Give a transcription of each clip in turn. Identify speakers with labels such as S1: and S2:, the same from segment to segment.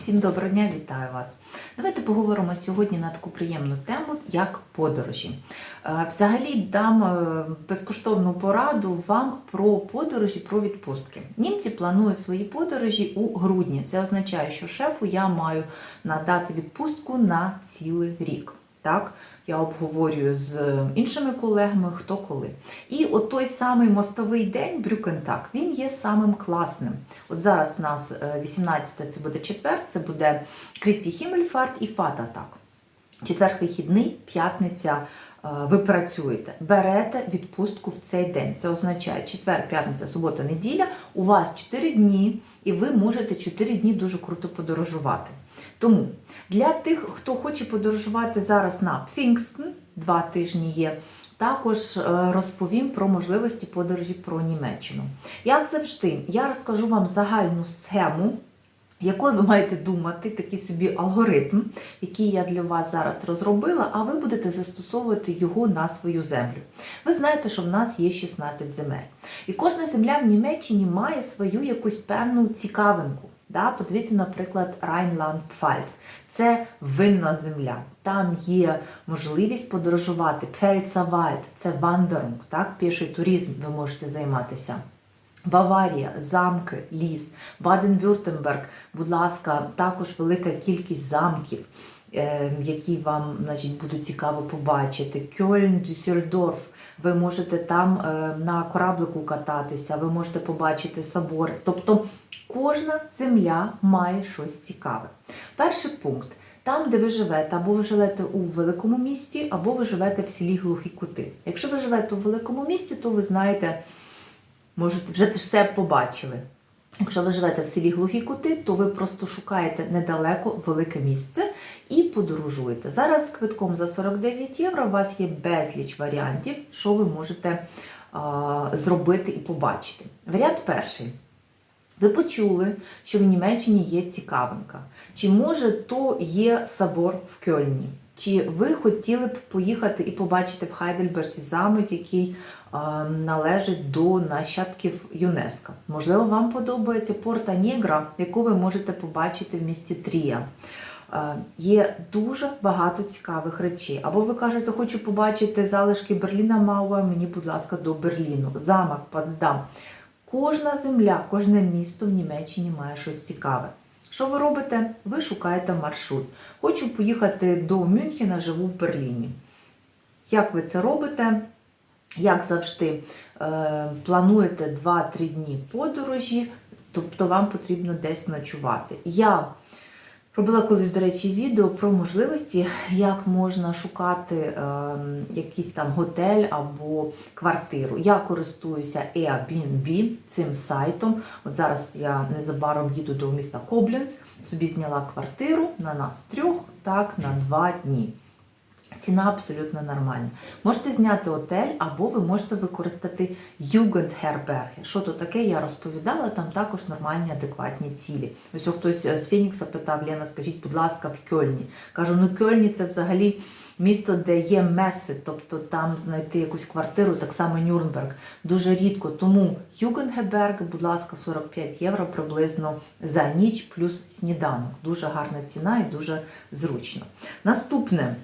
S1: Всім доброго дня, вітаю вас. Давайте поговоримо сьогодні на таку приємну тему, як подорожі. Е, Взагалі дам е, безкоштовну пораду вам про подорожі, про відпустки. Німці планують свої подорожі у грудні. Це означає, що шефу я маю надати відпустку на цілий рік. Так, я обговорюю з іншими колегами, хто коли. І от той самий мостовий день, Брюкентак, він є самим класним. От зараз в нас 18 це буде четвер, це буде Крісті Хіммельфарт і Фататак. Четвер вихідний, п'ятниця. е, Ви працюєте, берете відпустку в цей день. Це означає четвер, п'ятниця, субота, неділя. У вас 4 дні, і ви можете 4 дні дуже круто подорожувати. Тому для тих, хто хоче подорожувати зараз на Пфінгстен, два тижні є. Також е, розповім про можливості подорожі про Німеччину. Як завжди, я розкажу вам загальну схему, якою ви маєте думати, такий собі алгоритм, який я для вас зараз розробила, а ви будете застосовувати його на свою землю. Ви знаєте, що в нас є 16 земель. І кожна земля в Німеччині має свою якусь певну цікавинку. Да, подивіться, наприклад, Райнланд-Пфальц. Це винна земля. Там є можливість подорожувати. Пфельцавальд це вандерунг, так, піший туризм ви можете займатися. Баварія, замки, ліс, Баден-Вюртемберг, будь ласка, також велика кількість замків, які вам значить, буде цікаво побачити. Кьольн, Дюссельдорф, ви можете там е, на кораблику кататися, ви можете побачити собори. Тобто кожна земля має щось цікаве. Перший пункт. Там, де ви живете, або ви живете у великому місті, або ви живете в селі Глухі Кути. Якщо ви живете у великому місті, то ви знаєте, можете вже все побачили. Якщо ви живете в селі Глухі Кути, то ви просто шукаєте недалеко велике місце і подорожуєте. Зараз з квитком за 49 євро у вас є безліч варіантів, що ви можете а, зробити і побачити. Варіант перший. Ви почули, що в Німеччині є цікавинка. Чи може то є собор в Кьольні? Чи ви хотіли б поїхати і побачити в Хайдельберзі замок, який е, належить до нащадків ЮНЕСКО? Можливо, вам подобається Порта Нєгра, яку ви можете побачити в місті Трія. Е, Є дуже багато цікавих речей. Або ви кажете, хочу побачити залишки Берліна Мауа, мені, будь ласка, до Берліну, замок, Потсдам. Кожна земля, кожне місто в Німеччині має щось цікаве. Що ви робите? Ви шукаєте маршрут. Хочу поїхати до Мюнхена, живу в Берліні. Як ви це робите? Як завжди, е, плануєте 2-3 дні подорожі, тобто вам потрібно десь ночувати. Я робила колись, до речі, відео про можливості, як можна шукати е, якийсь там готель або квартиру. Я користуюся Airbnb цим сайтом. От зараз я незабаром їду до міста Коблінц, собі зняла квартиру на нас трьох, так, на два дні. Ціна абсолютно нормальна. Можете зняти отель, або ви можете використати Jugendherberge. Що то таке, я розповідала, там також нормальні, адекватні цілі. Ось хтось з Фінікса питав, Лена, скажіть, будь ласка, в Кьольні. Кажу, ну Кьольні це взагалі місто, де є меси, тобто там знайти якусь квартиру, так само Нюрнберг, дуже рідко. Тому Югенхеберг, будь ласка, 45 євро приблизно за ніч плюс сніданок. Дуже гарна ціна і дуже зручно. Наступне.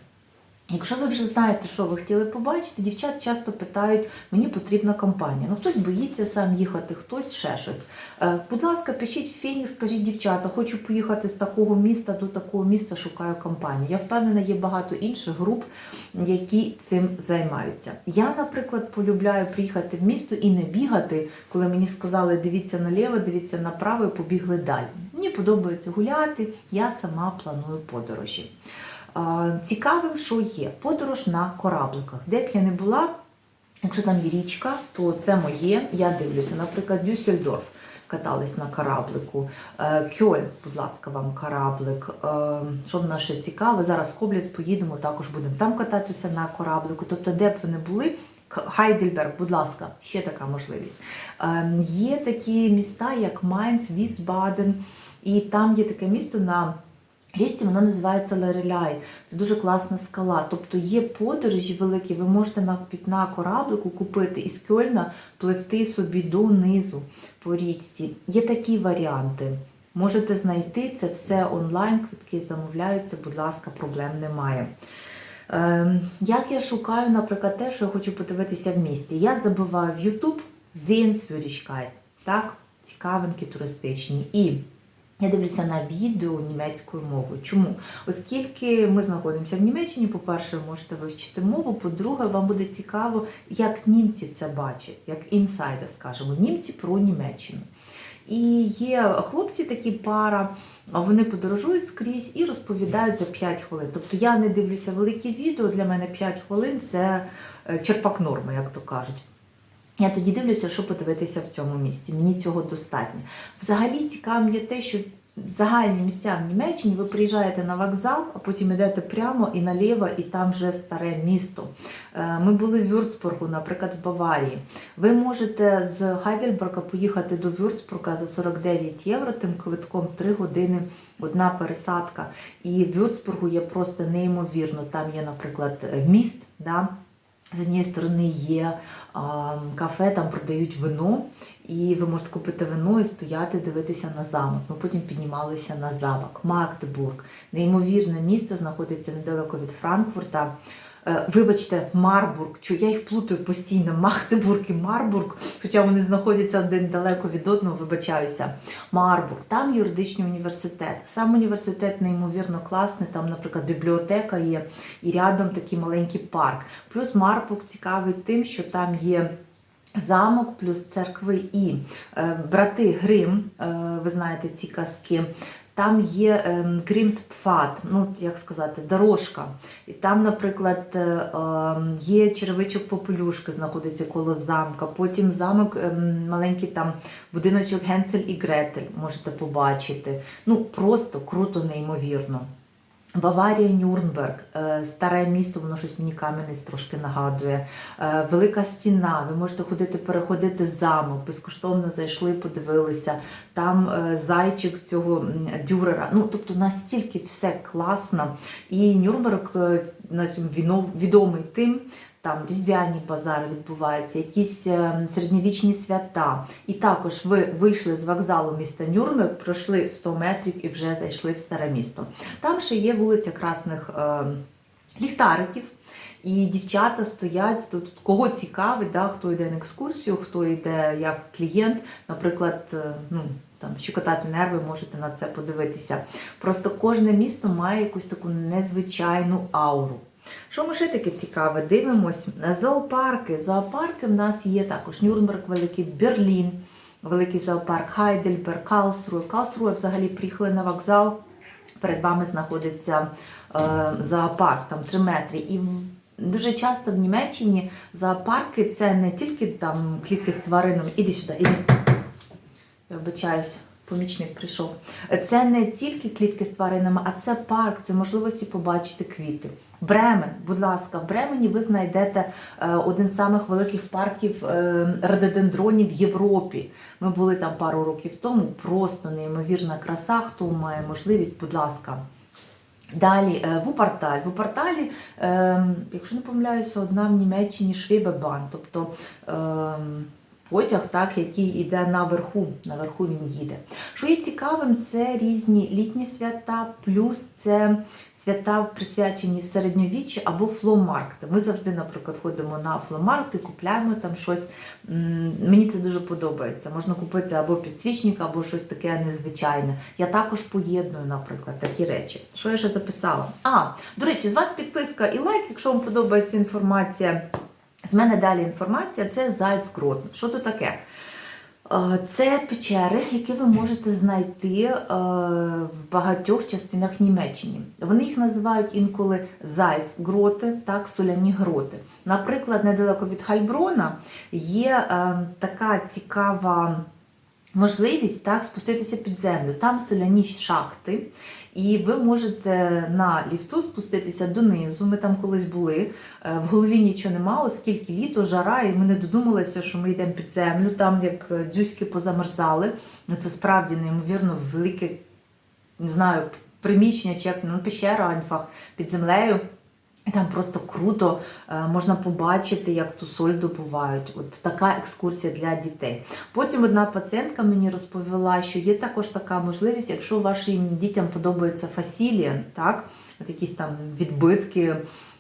S1: Якщо ви вже знаєте, що ви хотіли побачити, дівчат часто питають, мені потрібна компанія. Ну, хтось боїться сам їхати, хтось ще щось. Е, будь ласка, пишіть в Фінікс, скажіть, дівчата, хочу поїхати з такого міста до такого міста, шукаю компанію. Я впевнена, є багато інших груп, які цим займаються. Я, наприклад, полюбляю приїхати в місто і не бігати, коли мені сказали, дивіться наліво, дивіться направо і побігли далі. Мені подобається гуляти, я сама планую подорожі. А, Цікавим, що є подорож на корабликах. Де б я не була, якщо там є річка, то це моє. Я дивлюся, наприклад, Дюссельдорф катались на кораблику. Е, Кьоль, будь ласка, вам кораблик. Е, Що в нас ще цікаве? Зараз Кобліц поїдемо, також будемо там кататися на кораблику. Тобто, де б ви не були. Хайдельберг, будь ласка, ще така можливість. Е, Є такі міста, як Майнц, Вісбаден, і там є таке місто на Річці воно називається Лореляй. Це дуже класна скала. Тобто є подорожі великі, ви можете на, під- на кораблику купити із Кьольна, пливти собі донизу по річці. Є такі варіанти. можете знайти це все онлайн, квитки замовляються, будь ласка, проблем немає. Ем, Як я шукаю, наприклад, те, що я хочу подивитися в місті? Я забиваю в YouTube Sehenswürdigkeit, так, цікавинки туристичні. І я дивлюся на відео німецькою мовою. Чому? Оскільки ми знаходимося в Німеччині, по-перше, ви можете вивчити мову, по-друге, вам буде цікаво, як німці це бачать, як інсайдер, скажімо, німці про Німеччину. І є хлопці, такі пара, вони подорожують скрізь і розповідають за 5 хвилин. Тобто я не дивлюся великі відео, для мене 5 хвилин це е, черпак норми, як то кажуть. Я тоді дивлюся, що подивитися в цьому місті. Мені цього достатньо. Взагалі цікавим є те, що загальні місця в Німеччині ви приїжджаєте на вокзал, а потім йдете прямо і наліво, і там вже старе місто. Е, Ми були в Вюрцбургу, наприклад, в Баварії. Ви можете з Хайдельберга поїхати до Вюрцбурга за 49 євро, тим квитком 3 години одна пересадка. І в Вюрцбургу є просто неймовірно. Там є, наприклад, міст. Да? З однієї сторони є кафе, там продають вино, і ви можете купити вино і стояти, дивитися на замок. Ми потім піднімалися на замок. Магдебург. Неймовірне місто знаходиться недалеко від Франкфурта. Е, Вибачте, Марбург, що я їх плутаю постійно, Махтебург і Марбург, хоча вони знаходяться один далеко від одного, вибачаюся. Марбург, там юридичний університет. Сам університет неймовірно класний, там, наприклад, бібліотека є і рядом такий маленький парк. Плюс Марбург цікавий тим, що там є. Замок плюс церкви і е, брати Грим, е, ви знаєте ці казки. Там є ем, Гримспфад, ну як сказати, дорожка. І там, наприклад, е, ем, є черевичок Попелюшки, знаходиться коло замка. Потім замок, ем, маленький там будиночок Генцель і Гретель можете побачити. Ну просто круто, неймовірно. Баварія, Нюрнберг, е, старе місто, воно щось мені Кам'янець трошки нагадує. Е, Велика стіна, ви можете ходити, переходити замок, безкоштовно зайшли, подивилися. Там е, зайчик цього дюрера. Ну, тобто настільки все класно. І Нюрнберг відомий тим. Там різдвяні базари відбуваються, якісь е, середньовічні свята. І також ви вийшли з вокзалу міста Нюрнберг, пройшли 100 метрів і вже зайшли в старе місто. Там ще є вулиця красних е, ліхтариків. І дівчата стоять тут, кого цікавить, да, хто йде на екскурсію, хто йде як клієнт, наприклад, е, ну, там, щекотати нерви, можете на це подивитися. Просто кожне місто має якусь таку незвичайну ауру. Що ми ще таке цікаве? Дивимось. Зоопарки. Зоопарки в нас є також Нюрнберг, Великий Берлін, Великий зоопарк, Хайдельберг, Калсруе. Калсруе взагалі приїхали на вокзал. Перед вами знаходиться е, зоопарк, там 3 метри. І дуже часто в Німеччині зоопарки це не тільки там клітки з тваринами. Іди сюди, іди. Я вибачаюсь, помічник прийшов. Це не тільки клітки з тваринами, а це парк, це можливості побачити квіти. Бремен, будь ласка, в Бремені ви знайдете е, один з самих великих парків е, рододендронів в Європі. Ми були там пару років тому. Просто неймовірна краса. Хто має можливість, будь ласка. Далі е, Вупарталь. Вупарталі, е, якщо не помиляюся, одна в Німеччині Швебебан, тобто е, потяг, так, який йде наверху, наверху він їде. Що є цікавим, це різні літні свята, плюс це свята присвячені середньовіччю або фломаркти. Ми завжди, наприклад, ходимо на фломаркти, купляємо там щось. Мені це дуже подобається. Можна купити або підсвічник, або щось таке незвичайне. Я також поєдную, наприклад, такі речі. Що я ще записала? А, до речі, з вас підписка і лайк, якщо вам подобається інформація. З мене далі інформація це Зальцгрот. Що то таке? Е, Це печери, які ви можете знайти е, в багатьох частинах Німеччини. Вони їх називають інколи Зальцгроти, так, соляні гроти. Наприклад, недалеко від Хальброна є е, така цікава можливість так, спуститися під землю. Там соляні шахти, і ви можете на ліфту спуститися донизу. Ми там колись були. Е, В голові нічого нема, оскільки літо, жара, і ми не додумалися, що ми йдемо під землю, там як е, дзюськи позамерзали. Ну це справді неймовірно велике, не знаю, приміщення чи як ну, пещера Анфах під землею. Там просто круто е, можна побачити, як ту соль добувають. От така екскурсія для дітей. Потім одна пацієнтка мені розповіла, що є також така можливість, якщо вашим дітям подобається фасілія, так, от якісь там відбитки е,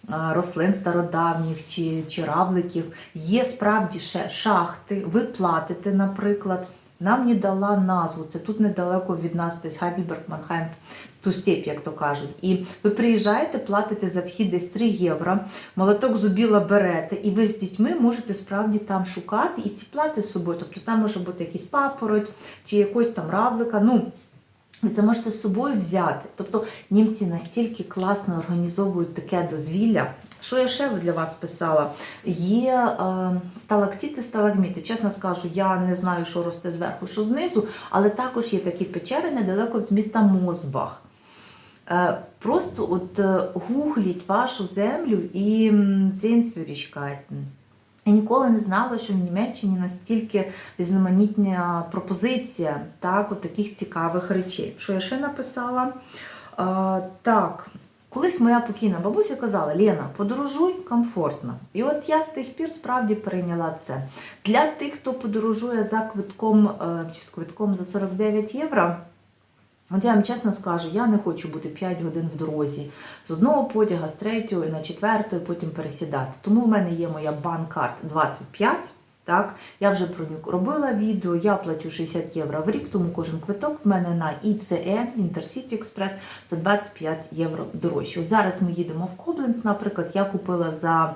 S1: рослин стародавніх чи, чи равликів, є справді ще шахти, ви платите, наприклад. Нам мені дала назву, це тут недалеко від нас, десь Хайдельберг, Манхайм, в ту степь, як то кажуть. І ви приїжджаєте, платите за вхід десь 3 євро, молоток зубіла берете, і ви з дітьми можете справді там шукати і ці плати з собою. Тобто там може бути якийсь папороть чи якось там равлика. Ну, ви це можете з собою взяти. Тобто німці настільки класно організовують таке дозвілля. Що я ще для вас писала? Є е, сталактити, сталагміти. Чесно скажу, я не знаю, що росте зверху, що знизу, але також є такі печери недалеко від міста Мозбах. Е, Просто от е, гугліть вашу землю і Зейнсвюрічкайтен. Я ніколи не знала, що в Німеччині настільки різноманітна пропозиція так, от таких цікавих речей. Що я ще написала? А, так, колись моя покійна бабуся казала: Лена, подорожуй комфортно. І от я з тих пір справді перейняла це. Для тих, хто подорожує за квитком е, чи з квитком за 49 євро. От я вам чесно скажу, я не хочу бути 5 годин в дорозі з одного потяга, з третього на четвертої, потім пересідати. Тому в мене є моя банкарт 25. Так, я вже про нього робила відео, я плачу 60 євро в рік, тому кожен квиток в мене на ICE, Intercity Express, за 25 євро дорожче. От зараз ми їдемо в Кобленц, наприклад, я купила за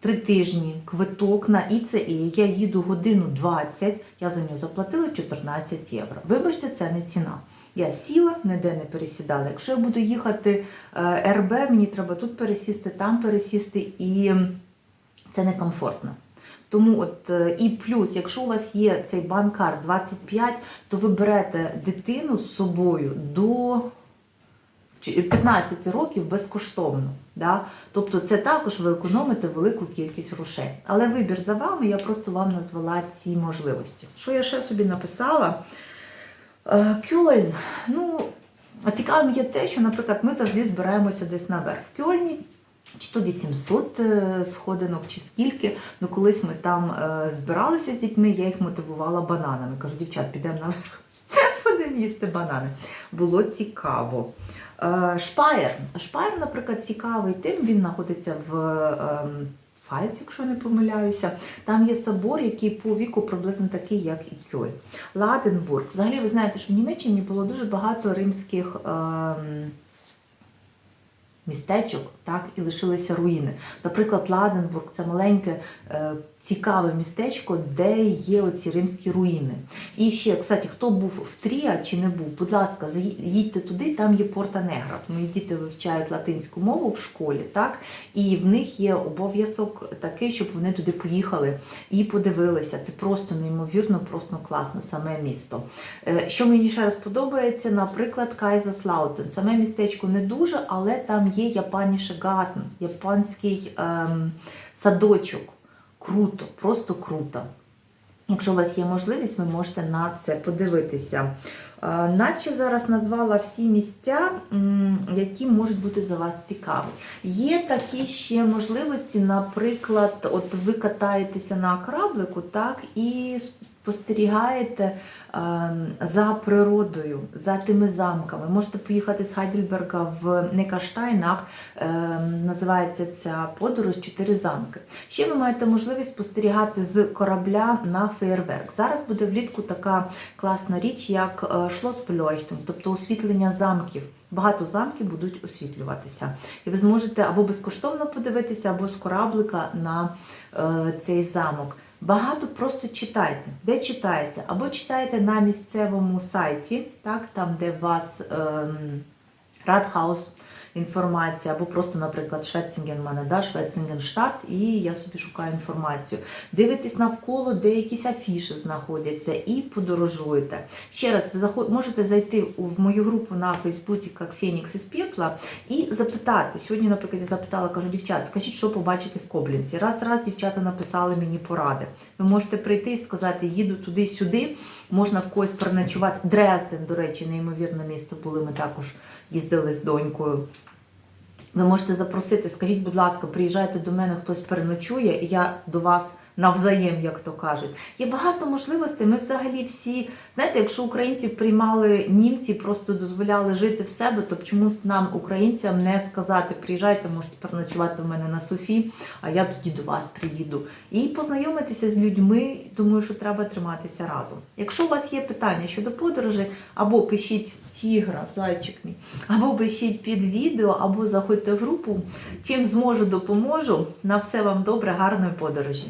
S1: три тижні квиток на ICE, я їду годину 20, я за нього заплатила 14 євро. Вибачте, це не ціна. Я сіла, ніде не пересідала. Якщо я буду їхати е, РБ, мені треба тут пересісти, там пересісти, і це некомфортно. Тому от е, і плюс, якщо у вас є цей банкар 25, то ви берете дитину з собою до 15 років безкоштовно. Да? Тобто це також ви економите велику кількість грошей. Але вибір за вами, я просто вам назвала ці можливості. Що я ще собі написала? Е, Кьольн. Ну, цікавим є те, що, наприклад, ми завжди збираємося десь наверх. В Кьольні чи то 800 е, сходинок, чи скільки. Ну, колись ми там е, збиралися з дітьми, я їх мотивувала бананами. Кажу, дівчат, підемо наверх, будемо їсти банани. Було цікаво. Е, Шпаєр. Шпаєр, наприклад, цікавий тим, він знаходиться в. ем, Фальц, якщо не помиляюся, там є собор, який по віку приблизно такий, як і Кьоль. Ладенбург. Взагалі, ви знаєте, що в Німеччині було дуже багато римських ем, містечок, так, і лишилися руїни. Наприклад, Ладенбург це маленьке е, цікаве містечко, де є оці римські руїни. І ще, кстати, хто був в Тріа чи не був, будь ласка, їдьте туди, там є Порта Негра. Мої діти вивчають латинську мову в школі, так, і в них є обов'язок такий, щоб вони туди поїхали і подивилися. Це просто неймовірно, просто класно, саме місто. Е, Що мені ще раз подобається, наприклад, Кайзаслаутен. Саме містечко не дуже, але там є Япаніше Гатен, японський ем, садочок. Круто, просто круто. Якщо у вас є можливість, ви можете на це подивитися. Е, Наче зараз назвала всі місця, які можуть бути за вас цікаві. Є такі ще можливості, наприклад, от ви катаєтеся на кораблику, так, і спостерігаєте ем, за природою, за тими замками. Можете поїхати з Хайдельберга в Некаштайнах, ем, називається ця подорож Чотири замки. Ще ви маєте можливість спостерігати з корабля на феєрверк. Зараз буде влітку така класна річ, як е, Шлосбельойхтунг, тобто освітлення замків. Багато замків будуть освітлюватися. І ви зможете або безкоштовно подивитися, або з кораблика на е, цей замок. Багато просто читайте. Де читаєте? Або читаєте на місцевому сайті, так, там, де вас ем, Радхаус інформація, або просто, наприклад, Швецінген в мене, да, Швецінген-штат, і я собі шукаю інформацію. Дивитесь навколо, де якісь афіші знаходяться, і подорожуєте. Ще раз, ви можете зайти в мою групу на Фейсбуці, як Фенікс із Пепла, і запитати. Сьогодні, наприклад, я запитала, кажу, дівчат, скажіть, що побачите в Коблінці. Раз раз дівчата написали мені поради. Ви можете прийти і сказати, їду туди-сюди, можна в когось переночувати. Дрезден, до речі, неймовірне місто були. Ми також їздили з донькою. Ви можете запросити, скажіть, будь ласка, приїжджайте до мене, хтось переночує, і я до вас навзаєм, як то кажуть. Є багато можливостей. Ми взагалі всі, знаєте, якщо українців приймали німці, просто дозволяли жити в себе, то чому б нам, українцям, не сказати, приїжджайте, можете переночувати в мене на Софі, а я тоді до вас приїду. І познайомитися з людьми, думаю, що треба триматися разом. Якщо у вас є питання щодо подорожі, або пишіть тігра, зайчик мій, або пишіть під відео, або заходьте в групу. Чим зможу, допоможу. На все вам добре, гарної подорожі.